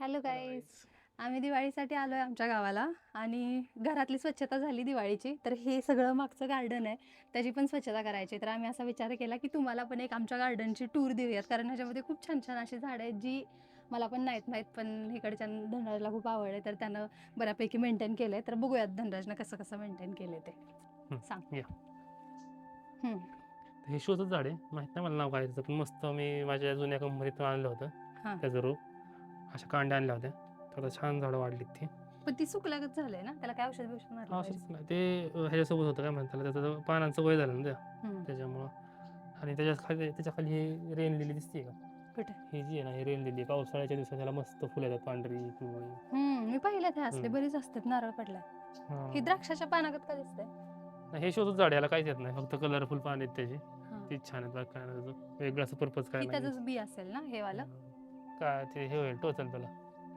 Hello guys आम्ही दिवाळीसाठी आलो आहे आमच्या गावाला आणि घरातली स्वच्छता झाली दिवाळीची. तर हे सगळं मागचं गार्डन आहे. त्याची पण स्वच्छता करायची तर आम्ही असा विचार केला की तुम्हाला पण एक आमच्या गार्डनची टूर देऊयात. कारण ह्याच्यामध्ये खूप छान छान अशी झाडं आहेत जी मला पण नाहीत माहीत पण इकडच्या धनराजला खूप आवड आहे तर त्यानं बऱ्यापैकी मेंटेन केलं आहे तर बघूयात धनराजनं कसं कसं मेंटेन केलं ते. सांग. हं, शोचं झाड आहे. माहीत नाही मला नाव काय पण मस्त मी माझ्या जुन्या कंपनीतून आणलं. होतं. त्याचं रोप. अशा कांड्या आणल्या होत्या. तर आता छान झाडं वाढली ती. पण ती सुकल्यागत झालंय ना? त्याला काय औषध बिषध मारलं पाहिजे? असंच नाही ते ह्याच्यासोबत होतं काय म्हणतात त्याला? त्याचं पानांचं वय झालं ना त्या त्याच्यामुळं. आणि त्याच्याखाली त्याच्याखाली ही रेन लिली दिसते का? कुठे? ही जी आहे ना ही रेन लिली पावसाळ्याच्या दिवसात त्याला मस्त फुलं येतात पांढरी पिवळी. हम्म मी पाहिलं ते असले हं. बरेच असतात नारळ पडलाय हा. ही द्राक्षाच्या पानागत का दिसतंय? नाही, हे शोधच झाड याला काहीच येत नाही. फक्त कलरफुल पान आहेत त्याचे. तीच छान आहेत बाकी काय नाही त्याचं वेगळं असं पर्पज काय नाही त्याचंच बी असेल ना हे वालं? काय ते हे होईल टोचल त्याला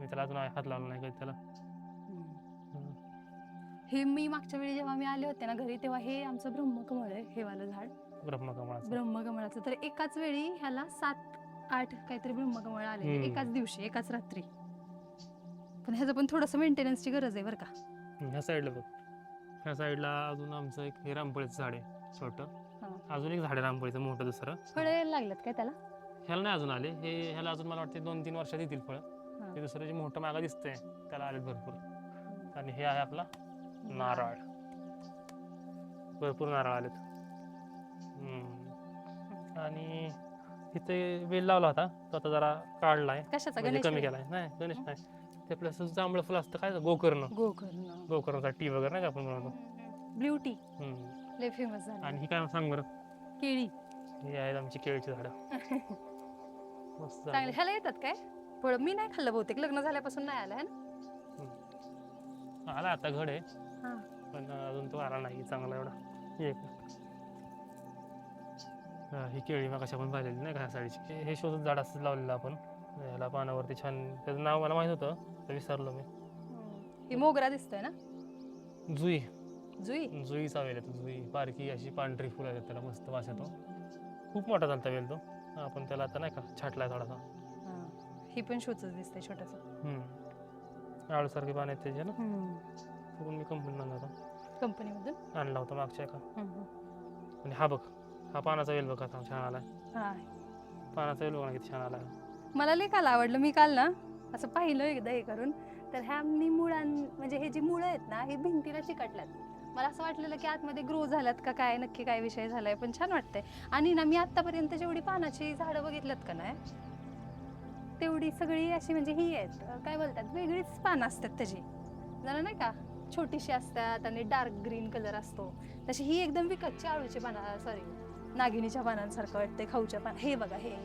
मी त्याला अजून हात लावला नाही काही त्याला. हं. हे मी मागच्या वेळी जेव्हा मी आले होते ना घरी तेव्हा हे आमचं ब्रह्मकमळ आहे हे वालं झाड. ब्रह्मकमळाचं. ब्रह्मकमळाचं. तर एकाच वेळी ह्याला सात आठ काहीतरी ब्रह्मकमळ आले हम्म. एकाच दिवशी एकाच रात्री. पण ह्याचं पण थोडंसं मेंटेनन्सची गरज आहे बरं का. ह्या साईडला बघ. ह्या साईडला अजून आमचं एक हे रामफळीचं झाड आहे छोटं. हा. अजून एक झाड आहे रामफळीचं मोठं दुसरं. फळं लागलेत काय त्याला? ह्याला नाही अजून आले. हे ह्याला अजून मला वाटते दोन तीन वर्षात येतील फळं. हा. ते दुसरं जे मोठं मागं दिसतंय त्याला आलेत भरपूर. आणि हे आहे आपला नारळ. भरपूर नारळ आलेत. आणि इथे वेल लावला होता. तो आता जरा काढलाय. कशाचा? म्हणजे गणेश कमी? केलाय. नाही गणेश नाही. ते प्लस जांभळं फुल असतं काय गोकर्ण. गोकर्ण. गोकर्णचा टी वगैरे नाही का आपण म्हणतो ब्ल्यू टी. फेमस आणि ही काय सांग बरं? केळी. ही आहेत आमची केळीची झाडं. मस्त. चांगले ह्याला येतात काय? फळं मी नाही खाल्लं बहुतेक लग्न झाल्यापासून नाही आलं है ना? आला आता घड. आहे हा. पण अजून तो आला नाही चांगला एवढा. हे एक. हा, ही केळी मग कशा पण पाहिलेली नाही का साडीची? हे- हे शोधत झाड असं लावलेलं आपण. ह्याला पानावरती छान त्याचं नाव मला माहीत होतं ते विसरलो मी. ही मोगरा दिसतोय ना? जुई. जुई? जुईचा वेल येतो जुई. बारकी अशी पांढरी फुलं आहेत त्याला मस्त वास येतो खूप मोठा झालता वेल तो. आपण त्याला आता नाही का छाटलाय थोडासा. हा. ही पण शोच दिसते छोटस. हम्म. आळूसारखे पान आहेत त्याचे ना? पण मी कंपनीत आणला होता. कंपनी मधून आणला होता मागच्या एका. हम्म. आणि हा बघ हा पानाचा वेल बघ कसा छान आलाय. हा. पानाचा वेल बघ ना किती छान आलाय. मला लय काल आवडलं मी काल ना असं पाहिलं एकदा हे करून. तर ह्या मुळां म्हणजे हे जी मुळं आहेत ना ही भिंतीला चिकटल्यात. मला असं वाटलेलं की आतमध्ये ग्रो झाल्यात का काय नक्की काय विषय झालाय पण छान वाटतंय आणि ना मी आतापर्यंत जेवढी पानाची झाडं बघितल्यात का नाही तेवढी सगळी अशी म्हणजे ही आहेत काय बोलतात वेगळीच पानं असतात त्याची जरा नाही का छोटीशी असतात आणि डार्क ग्रीन कलर असतो तशी ही एकदम विकतची आळूची पाना सॉरी नागिनीच्या पानांसारखं वाटते खाऊच्या पान हे बघा हे.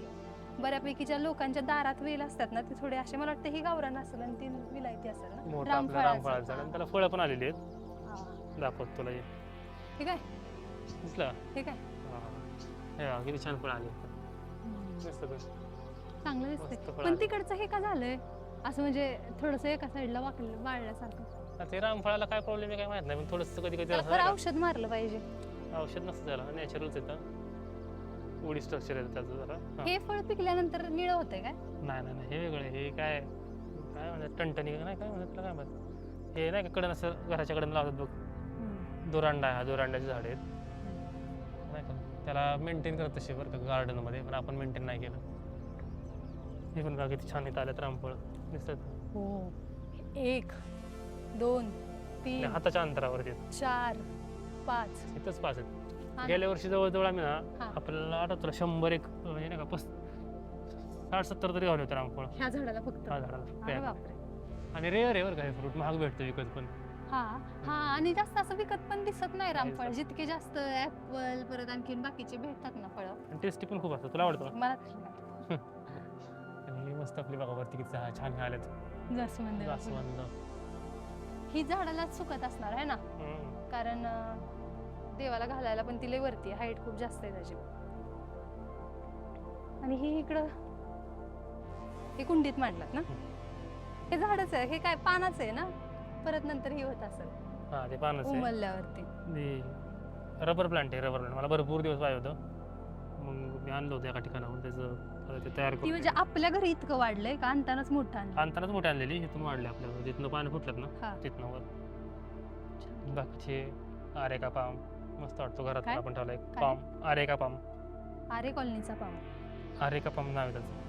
बऱ्यापैकी ज्या लोकांच्या दारात वेल असतात ना ते थोडे असे मला वाटतं हे गावरान असेल आणि ती विलायती असेल ना रामफळाचं. त्याला फळं पण आलेली आहेत. दाखवत तुला हे हे काय दिसलं? का? हे काय हा. हे बघ, किती छान फळं आली. मस्त. चांगलं मस्त दिसतंय फळं पण आली. तिकडचं हे का झालंय? असं म्हणजे थोडस एका साईडला वाकलं वाळल्यासारखं. आता ते रामफळाला काय प्रॉब्लेम आहे काय माहीत नाही पण थोडंसं कधी कधी त्याला खरं औषध मारलं पाहिजे. औषध नसतं त्याला नॅचरलच येतं उडी स्ट्रक्चर येतं त्याचं जरा. हा. हे फळ पिकल्यानंतर निळ होतंय काय? नाही नाही नाही हे वेगळं आहे. हे काय काय म्हणतात टणटणी नाही काय म्हणतात त्याला काय म्हणतात हे नाही का कडन असं घराच्या कडन लावतात बघ. दोरांडा आहे हा दोरांड्याचे झाड आहेत. नाही का? त्याला मेंटेन करत तसे बरं का गार्डनमध्ये पण आपण मेंटेन नाही केलं. हे पण बघा किती छान येत आल्यात रामफळ. दिसतात? हो. एक दोन तीन हाताच्या अंतरावरती आहेत. चार पाच. इथंच पाच आहेत. हा. गेल्या वर्षी जवळजवळ आम्ही ना हा. आपल्याला आठवतं शंभर एक म्हणजे नाही का पस साठ सत्तर तरी गावले होते रामफळ. ह्या झाडाला फक्त. हा अरे झाडाला बापरे. आणि रेअर आहे बरं का हे फ्रूट महाग भेटतं विकत पण. हा हा. आणि जास्त असं विकत पण दिसत नाही रामफळ. जितके जास्त ऍपल परत आणखीन बाकीचे भेटतात ना फळं. आणि टेस्टी पण खूप असतं तुला आवडतं? मला तशी नाही. आणि हे मस्त आपली बघा वरती किती छान हे आलेत जास्वंद. जास्वंद. ही झाडाला चुकत असणार आहे ना? हम्म. कारण अं, देवाला घालायला पण तिला वरती हाईट खूप जास्त आहे त्याची. आणि ही इकडं हे कुंडीत मांडलात ना? हे झाडच आहे. हे काय पानाच आहे ना? परत नंतर ही होत असेल. हा ते पानच आहे. उमलल्यावरती. रबर प्लांट आहे रबर प्लांट मला भरपूर दिवस पाहिजे होतं. मग मी आणलं होतं एका ठिकाणाहून त्याचं आता ते तयार ती करून म्हणजे आपल्या घरी इतकं वाढलंय का? आणतानाच मोठं आणलं. आणतानाच मोठी आणलेली इथून वाढले आपल्या जिथनं पानं फुटलं ना हा. तिथनं वर. बाकीचे आरेका पाम. मस्त वाटतो घरात काय? आपण ठेवला एक काय? पाम. Areca palm. आरे कॉलनीचा पाव आरेका पाम नाव आहे त्याचं.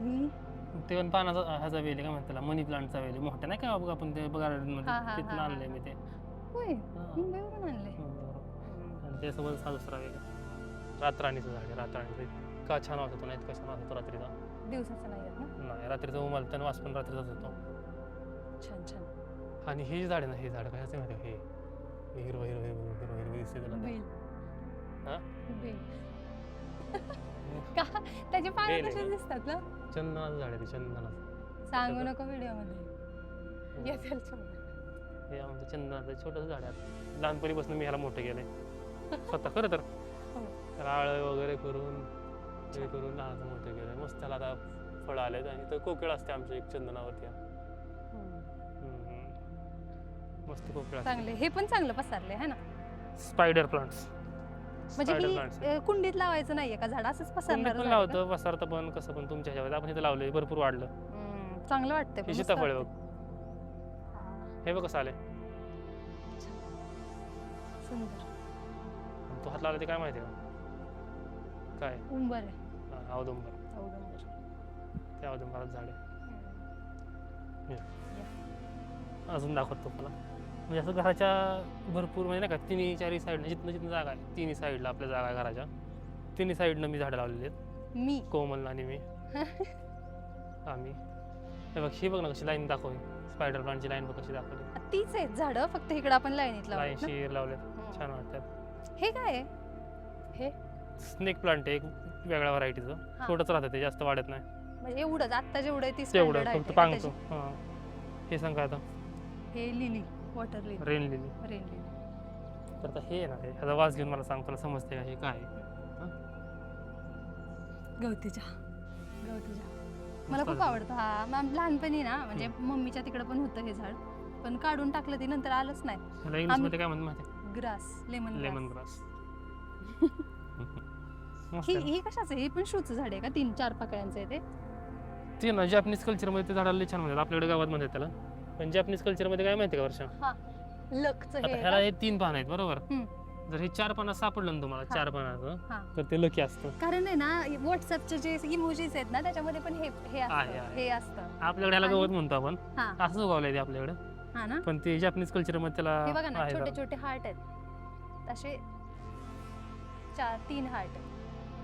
मी ते पण पानाचा ह्याचा वेल आहे, काय म्हणतात त्याला मनी प्लांटचा वेल आहे. मोठा नाही का बघ आपण ते गार्डन हा, हा, मध्ये तिथून हा, आणलंय मी ते होय. मुंबईवरून आणले. आणि त्यासोबत हा दुसरा वेल आहे. रातराणीचं झाड आहे रातराणीचं इतका छान वाटतो तो नाही इतका छान वाटतो रात्रीचा दिवसाचं नाही आहेत ना नाही रात्रीचा वास पण रात्रीचाच येतो छान छान आणि हे झाड आहे ना हे झाड काय असं माहिती आहे का? हे हे हिरवं हिरवं हिरवं हिरवं हिरवं दिसते तुला ते. बेल हा? बेल का त्याचे पानं बेल आहे कसे का? दिसतात ना चंदनाचं झाड आहे ते चंदनाचं सांगू. नको व्हिडिओमध्ये येतील शंभर. हे आमचं चंदनाचं छोटंसं झाड आहे. लहानपणीपासून मी ह्याला मोठं केलंय स्वतः खरं तर हो. आळं वगैरे करून हे करून लहानचं मोठं केलंय मस्त त्याला आता फळं आलेत आणि तर कोकिळ असते आमच्या एक चंदनावरती हम्म. हम्म. मस्त कोकिळ असते चांगले हे पण चांगलं पसरले है ना स्पायडर प्लांट्स म्हणजे ही अ, कुंडीत लावायचं नाहीये का? झाड असंच पसरणार पण लावतं पसरतं पण कसं पण तुमच्या ह्याच्यावर आपण इथं लावलंय भरपूर वाढलं. चांगलं वाटतंय पण हे मस्त सीताफळ वाटतंय. बघ. हा, बघ कसं आलंय. सुंदर. तो हात लावला ते काय माहिती का? काय? उंबर आहे. हा, औदुंबर. औदुंबर. त्या औदुंबरात झाड आहे. हम्म. अजून दाखवतो तुम्हाला. म्हणजे असं घराच्या भरपूर म्हणजे नाही का तिन्ही चारही साईडनं जिथनं जिथनं जागा आहे तिन्ही साईडला आपल्या जागा आहे घराच्या. तिन्ही साईडनं मी झाडं लावलेली आहेत. मी? कोमल आणि मी. आम्ही. हे बघ ही बघ ना कशी लाईन दाखवली. स्पायडर प्लांटची लाईन बघ कशी दाखवली. तीच आहेत झाड फक्त इकडे आपण लाईनीत लाईन ना. शीर हम्म. छान वाटतात हे काय आहे? हे? स्नेक प्लांट आहे एक वेगळ्या व्हरायटीचं हा. छोटंच राहतं ते जास्त वाढत नाही. म्हणजे एवढंच आता जेवढं आहे ती तेवढं standard आहे फक्त ते. पांगतो हां. हे सांग काय आता. हे lily. Water lily rain lily rain lily तर आता हे आहे. ना हे ह्याचा वास घेऊन मला सांग तुला समजते का हे काय आहे? गवतीच्या. गवतीच्या. मला मस्त खूप आहे. आवडतं. हा मॅम लहानपणी ना म्हणजे मम्मीच्या तिकडे पण होतं हे झाड. पण काढून टाकलं ती नंतर आलंच नाही. ह्याला इंग्लिशमध्ये काय म्हणतात माहिती ग्रास लेमन लेमन ग्रास. मस्त ही आहे. ना. ही कशाचं आहे? हे पण शूचं झाड आहे का? तीन चार पाकळ्यांचं आहे ते? ते ना जॅपनीज कल्चरमध्ये ते झाडाला लई छान म्हणतात. आपल्याकडे गावात म्हणतात त्याला. पण जॅपनीज कल्चरमध्ये काय माहिती का वर्षा लकचं आता हे ह्याला आहे हे तीन पान आहेत बरोबर. जर हे चार पानं सापडलं ना तुम्हाला हा. चार पानाचं हा. तर ते लकी असतं? कारण आहे ना व्हॉट्सअपचे जे इमोजीज आहेत ना त्याच्यामध्ये पण हे हे आहे, असतं आहे. हे असतं आपल्याकडे ह्याला आणि- गवत म्हणतो आपण हा असंच उगवलंय ते आपल्याकडे हा ना पण ते जॅपनीज कल्चरमध्ये त्याला हे बघा ना आहे छोटे. छोटे हार्ट आहेत असे चार तीन हार्ट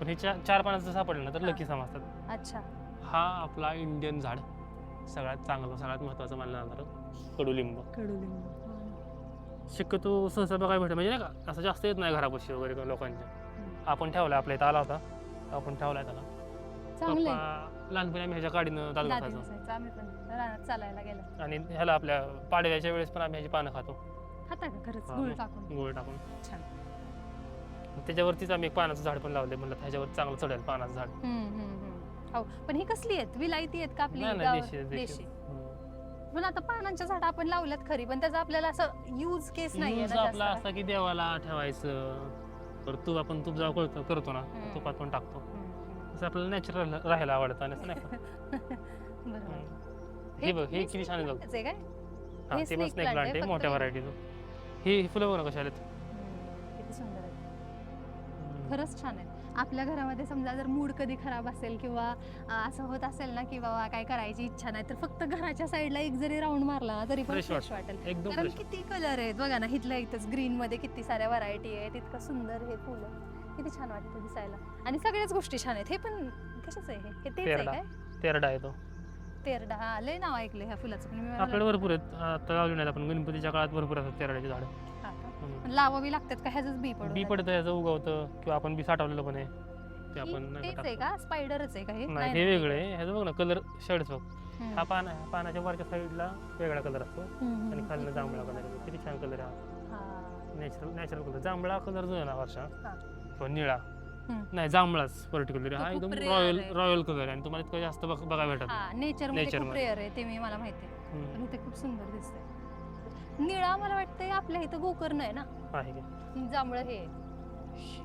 पण हे चार पानाचं सापडलं ना तर हा. लकी समजतात अच्छा हा आपला इंडियन झाड सगळ्यात चांगलं सगळ्यात महत्वाचं मानलं जाणारं कडुलिंब. कडुलिंब शक्यतो सहसा बघायला भेटत म्हणजे नाही का असं जास्त येत नाही घरापाशी वगैरे लोकांच्या. आपण ठेवला आपल्या इथं आला होता आपण ठेवलाय त्याला. चांगले पप्पा लहानपणी आम्ही ह्याच्या गाडीनं दादू दादी खायचो नसायचं आम्ही पण रानात चालायला गेलो. आणि ह्याला आपल्या पाडव्याच्या वेळेस पण आम्ही ह्याची पानं खातो. खाता का खरंच? हा, गुळ मग. टाकून. गोळ टाकून. छान. त्याच्यावरतीच आम्ही एक पानाचं झाड पण लावले म्हणलं ह्याच्यावर चांगलं चढेल पानाचं झाड. हम्म, हम्म, हम्म. हो पण ही कसली आहेत? विलायती आहेत का आपली नाही गाव- नाही देशी आहे, देशी देशी. हम्म. पण आता पानांच्या झाड आपण लावल्यात खरी पण त्याचा आपल्याला असं युज केस नाहीये यूज आपला जास्त. असा की देवाला ठेवायचं. तर तूप आपण तूप जेव्हा करतो करतो ना. हम्म. तुपात पण टाकतो. हम्म, हम्म. तसं आपल्याला नॅचरल राहायला आवडतं आणि असं नाही का? बरोबर. हम्म. हे बघ हे किती छान आहे बघ. काय हा हे ते पण snake स्नेक plant प्लांट आहे, आहे फक्त मोठ्या हे- व्हरायटीचं हे हे फुलं बघ ना कशा आलेत. हम्म, किती सुंदर आहे खरंच छान आहे आपल्या घरामध्ये समजा जर मूड कधी खराब असेल किंवा असं होत असेल ना की बाबा काय करायची इच्छा नाही तर फक्त घराच्या साईडला एक जरी राऊंड मारला ना तरी पण फ्रेश वाटेल. एकदम कारण. किती कलर आहेत बघा ना इथल्या इथंच ग्रीन मध्ये किती साऱ्या व्हरायटी आहेत इतकं सुंदर हे फुलं. किती छान वाटतं दिसायला. आणि सगळ्याच गोष्टी छान आहेत. हे पण कशाच आहे हे? तेच आहे. काय? तेरडा आहे तो. तेरडा हा लय नाव ऐकलं ह्या फुलाचं पण आपल्याकडे भरपूर आहेत. आता लावली नाहीत आपण गणपतीच्या काळात भरपूर असतात तेरड्याची झाडं. पण लावावी लागतात का ह्याच बी पडून बी पडतं ह्याचं उगवतं किंवा आपण बी साठवलेलं पण आहे ते आपण नाही तेच का आहे टाकतो. का स्पायडरच आहे का हे नाही हे वेगळं आहे ह्याचं बघ ना कलर शेड्स बघ हम्म. हा पान पानाच्या वरच्या साईडला वेगळा कलर असतो हम्म, हम्म. आणि खालनं इकडे जांभळा. कलर किती छान कलर आहे हा. नॅचरल नॅचरल कलर जांभळा कलर जो आहे ना वर्षा हा. किंवा निळा हम्म. नाही जांभळाच पर्टिक्युलर तो हा खूप एकदम rare रॉयल आहे. रॉयल कलर आहे आणि तुम्हाला इतकं जास्त बघ- बघायला भेटत हा नेचरमध्ये Nature खूप मध्ये. रेअर आहे ते मी मला माहिती आहे हम्म. पण इथे खूप सुंदर दिसतंय निळा मला वाटतंय आपल्या इथं गोकर्ण आहे ना आहे की जांभळं हे आहे.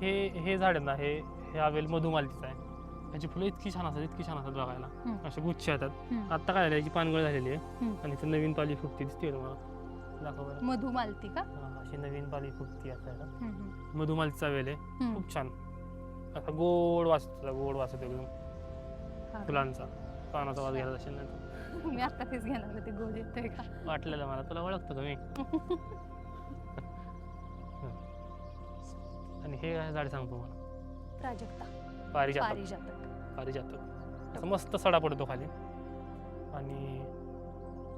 हे हे झाड आहे ना हे हे आवेल मधुमालतीचं आहे ह्याची फुलं इतकी छान असतात इतकी छान असतात बघायला हम्म. असे गुच्छ येतात हम्म. आत्ता काय झालं याची पानगळ झालेली आहे हम्म. आणि इथं नवीन पाली फुटती दिसते तुम्हाला दाखव बरं मधुमालती का हा, अशी नवीन पाली फुटती आता याला. हम्म, हम्म. मधुमालतीचा वेल आहे हम्म. खूप छान असा गोड वास येतो त्याला, गोड वास येतो एकदम हा? फुलांचा पानाचा वास घ्यायला असेल नाही तर. मी आता तेच घेणार होते गोड येतोय का? वाटलेलं मला तुला ओळखतो का मी? आणि हे झाड सांगतो मला. प्राजक्ता. पारिजातक. पारिजातक. पारिजातक. असं मस्त सडा पडतो खाली. आणि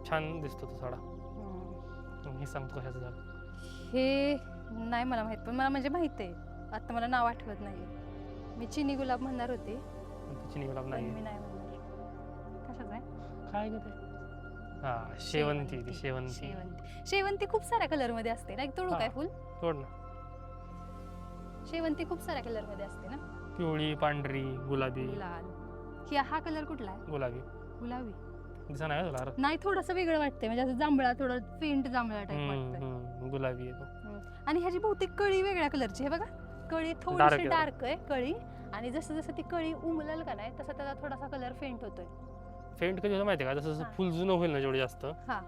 छान दिसतो तो सडा. हम्म. हे सांगतो कशाचं झाड. हे नाही मला माहीत पण मला म्हणजे माहीत आहे. आता मला नाव आठवत नाही मी चिनी गुलाब म्हणणार होते. पण चिनी गुलाब पण नाही मी नाही म्हणणार. काय ग ते? हा शेवंती ती शेवंती. शेवंती. शेवंती खूप साऱ्या कलरमध्ये असते ना एक? तोडू काय. फुल? तोड ना. शेवंती खूप साऱ्या कलरमध्ये असते ना? पिवळी पांढरी गुलाबी. लाल ही हा कलर कुठला आहे? गुलाबी. गुलाबी. दिसा नाही तुला? नाही थोडस वेगळं वाटतंय. म्हणजे असं जांभळा थोडं फेंट जांभळा टाईप वाटतंय. हम्म, गुलाबी येतो आणि ह्याची बहुतेक कळी वेगळ्या कलरची आहे बघा. कळी Dark थोडीशी आहे. डार्क आहे कळी. आणि जसं जसं ती कळी उमलल का नाही तसं त्याचा थोडासा कलर फेंट होतोय. फेंट कधी होतं माहिती आहे का? जसं जसं. फुल जुनं होईल ना जेवढं जास्त हा.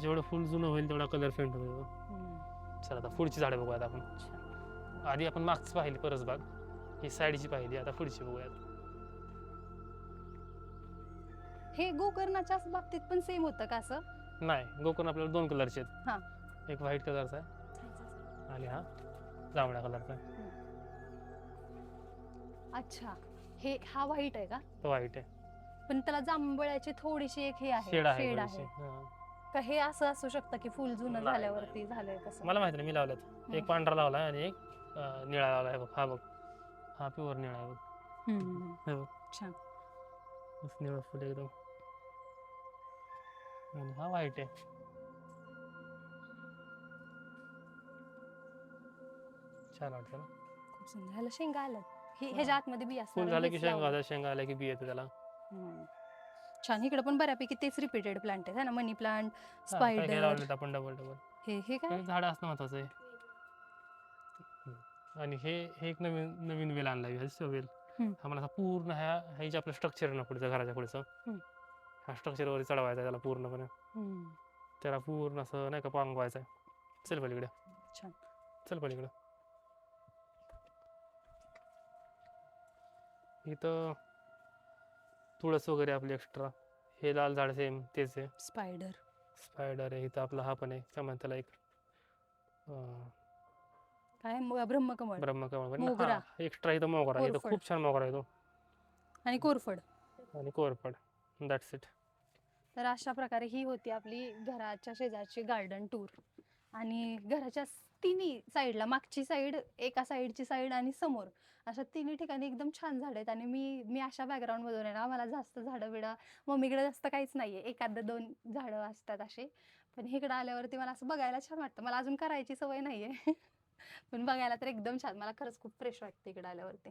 जेवढं फुल जुनं होईल तेवढा कलर फेंट होतो चला आता पुढची झाडं बघूयात आपण. अच्छा. आधी आपण मागची पाहिली परसबाग ही साईडची पाहिली आता पुढची बघूयात. हे गोकर्णाच्या बाबतीत पण सेम होतं का असं? नाही गोकर्ण आपल्याला दोन कलरचे हा. आहेत एक व्हाईट कलरचा आहे आणि हा जांभळ्या कलरचा आहे. अच्छा. हे हा व्हाईट आहे का? तो व्हाईट आहे. पण त्याला जांभळ्याची थोडीशी एक हे आहे शेड आहे शेड थोडीशी. आहे. हा. का हे असं असू शकतं की फुल जुनं नाही, झाल्यावरती झालंय कसं मला माहिती नाही मी लावल्यात. एक. पांढरा लावलाय आणि एक अं, निळा लावलाय. बघ हा बघ. हा प्युअर निळा आहे बघ. हम्म. हे बघ. छान. मस्त निळं फुल एकदम. आणि हा व्हाईट आहे. छान वाटतं ना? खूप सुंदर. ह्याला शेंगा आल्यात. हे ह्याच्या आतमध्ये बी असणार फुल झालं की शेंगा होतात, शेंगा आल्या की बी येते त्याला. छान. इकडे पण बऱ्यापैकी तेच रिपीटेड प्लांट आहे ना? मनी प्लांट हा, काय काय स्पायडर लावलेत आपण डबल डबल हे हे काय? हे झाड असणं महत्वाचं आहे. हम्म. आणि हे हे एक नवीन नवीन वेल आणलाय ह्याचं वेल हम्म. हा मला असा पूर्ण ह्या हे जे आपलं स्ट्रक्चर आहे ना पुढचं घराच्या पुढचं हम्म. ह्या स्ट्रक्चरवर चढवायचं आहे त्याला पूर्णपणे. हम्म. त्याला पूर्ण असं नाही का पांगवायचं आहे. चल पलीकडे. छान. चल पलीकडे. इथं तुळस वगैरे आपली एक्स्ट्रा हे लाल झाड सेम तेच आहे. स्पायडर स्पायडर आहे इथं आपला हा पण आहे काय म्हणतात त्याला एक. अं, काय म- ब्रह्मकमळ. ब्रह्मकमळ पण. मोगरा. एक्स्ट्रा इथं मोगरा आहे. इथं कोरफड. खूप छान मोगरा आहे तो. आणि कोरफड. आणि कोरफड. दॅट्स इट तर अशा प्रकारे ही होती आपली घराच्या शेजारची गार्डन टूर आणि घराच्या तिन्ही साईडला मागची साईड एका साईडची साईड आणि समोर. अशा तिन्ही ठिकाणी एकदम छान झाड आहेत आणि मी मी अशा बॅकग्राऊंड मधून आहे ना मला जास्त झाडं बिडं मम्मीकडे जास्त काहीच नाहीये. एखादं दोन झाडं असतात असे. पण इकडं आल्यावरती मला असं बघायला छान वाटतं. मला अजून करायची सवय नाहीये. पण बघायला तर एकदम छान. मला खरंच खूप फ्रेश वाटतं इकडे आल्यावरती.